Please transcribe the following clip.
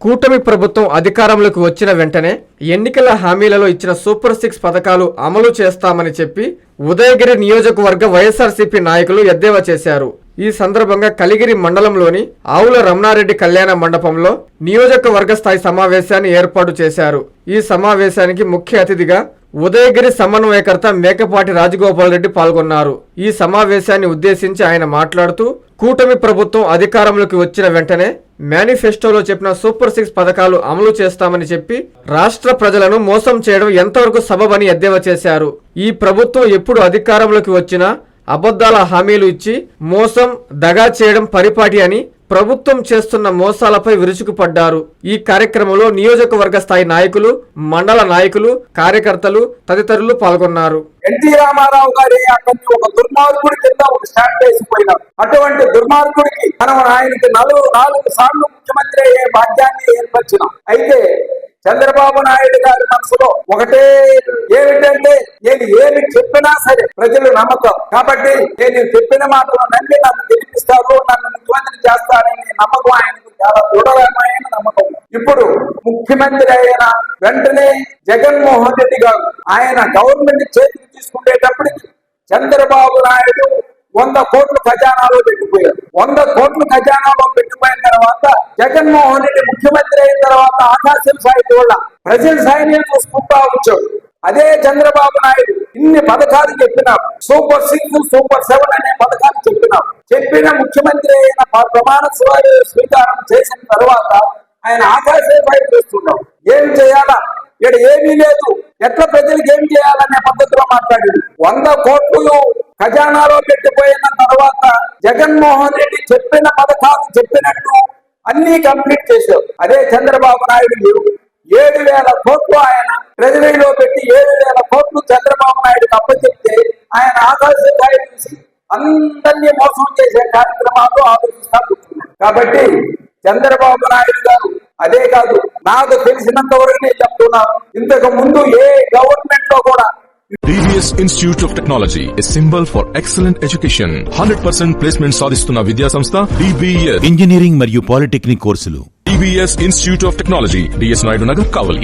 కూటమి ప్రభుత్వం అధికారంలోకి వచ్చిన వెంటనే ఎన్నికల హామీలలో ఇచ్చిన సూపర్ సిక్స్ పథకాలు అమలు చేస్తామని చెప్పి ఉదయగిరి నియోజకవర్గ వైఎస్ఆర్సీపీ నాయకులు ఎద్దేవా చేశారు. ఈ సందర్భంగా కలిగిరి మండలంలోని ఆవుల రమణారెడ్డి కళ్యాణ మండపంలో నియోజకవర్గ స్థాయి సమావేశాన్ని ఏర్పాటు చేశారు. ఈ సమావేశానికి ముఖ్య అతిథిగా ఉదయగిరి సమన్వయకర్త మేకపాటి రాజగోపాల్ రెడ్డి పాల్గొన్నారు. ఈ సమావేశాన్ని ఉద్దేశించి ఆయన మాట్లాడుతూ కూటమి ప్రభుత్వం అధికారంలోకి వచ్చిన వెంటనే మేనిఫెస్టోలో చెప్పిన సూపర్ సిక్స్ పథకాలు అమలు చేస్తామని చెప్పి రాష్ట్ర ప్రజలను మోసం చేయడం ఎంతవరకు సబబని ఎద్దేవా చేశారు? ఈ ప్రభుత్వం ఎప్పుడు అధికారంలోకి వచ్చినా అబద్ధాల హామీలు ఇచ్చి మోసం దగా చేయడం పరిపాటి అని ప్రభుత్వం చేస్తున్న మోసాలపై విరుచుకుపడ్డారు. ఈ కార్యక్రమంలో నియోజకవర్గ స్థాయి నాయకులు మండల నాయకులు కార్యకర్తలు తదితరులు పాల్గొన్నారు. ఎన్టీ రామారావు గారి అతన్ని ఒక దుర్మార్గుడి కింద ఒక స్టాండ్ వేసిపోయినారు. అటువంటి దుర్మార్గుడికి మనం ఆయనకి నలుగు నాలుగు సార్లు ముఖ్యమంత్రి అయ్యే భాగ్యాన్ని ఏర్పరిచినాం. అయితే చంద్రబాబు నాయుడు గారి మనసులో ఒకటే ఏమిటంటే నేను ఏమి చెప్పినా సరే ప్రజలు నమ్మకం. కాబట్టి నేను చెప్పిన మాటలు నమ్మి నన్ను గెలిపిస్తారు నన్ను ముఖ్యమంత్రి చేస్తారని నమ్మకం ఆయనకు చాలా దృఢమైన నమ్మకం. ఇప్పుడు ముఖ్యమంత్రి అయిన వెంటనే జగన్మోహన్ రెడ్డి గారు ఆయన గవర్నమెంట్ చేతికి తీసుకునేటప్పటికి చంద్రబాబు నాయుడు వంద కోట్లు ఖజానాలో పెట్టిపోయారు. వంద కోట్లు ఖజానాలో పెట్టిపోయిన తర్వాత జగన్మోహన్ రెడ్డి ముఖ్యమంత్రి అయిన తర్వాత ఆకాశం సాయి వల్ల ప్రజల సాయిని చూసుకుంటా వచ్చాడు అదే చంద్రబాబు నాయుడు ఇన్ని పథకాలు చెప్పినాం సూపర్ సిక్స్ సూపర్ సెవెన్ అనే పథకాలు చెప్పినాం చెప్పిన ముఖ్యమంత్రి అయిన ప్రమాణ స్వీకారం చేసిన తర్వాత ఆయన ఆకాశం సాయి చేస్తున్నాం. ఏం చేయాలా? ఇక్కడ ఏమీ లేదు. ఎట్లా ప్రజలకు ఏం చేయాలనే పద్ధతిలో మాట్లాడింది వంద కోట్లు ఖజానాలో పెట్టిపోయిన తర్వాత జగన్మోహన్ రెడ్డి చెప్పిన పథకాలు చెప్పినట్టు అన్ని కంప్లీట్ చేశారు. అదే చంద్రబాబు నాయుడు ఏడు వేల కోట్లు ఆయన ట్రెజరీలో చూసి అందరినీ మోసం చేసే కార్యక్రమాలు ఆలోచిస్తా కూర్చున్నాడు కాబట్టి చంద్రబాబు నాయుడు గారు అదే కాదు నాకు తెలిసినంత వరకు నేను చెప్తున్నాను ఇంతకు ముందు ఏ గవర్నమెంట్లో కూడా DBS Institute of Technology, a symbol for excellent education. 100% placement సాధిస్తున్న విద్యా సంస్థ DBS. ఇంజనీరింగ్ మరియు పాలిటెక్నిక్ కోర్సులు DBS Institute of Technology, DS Naidu Nagar Kavali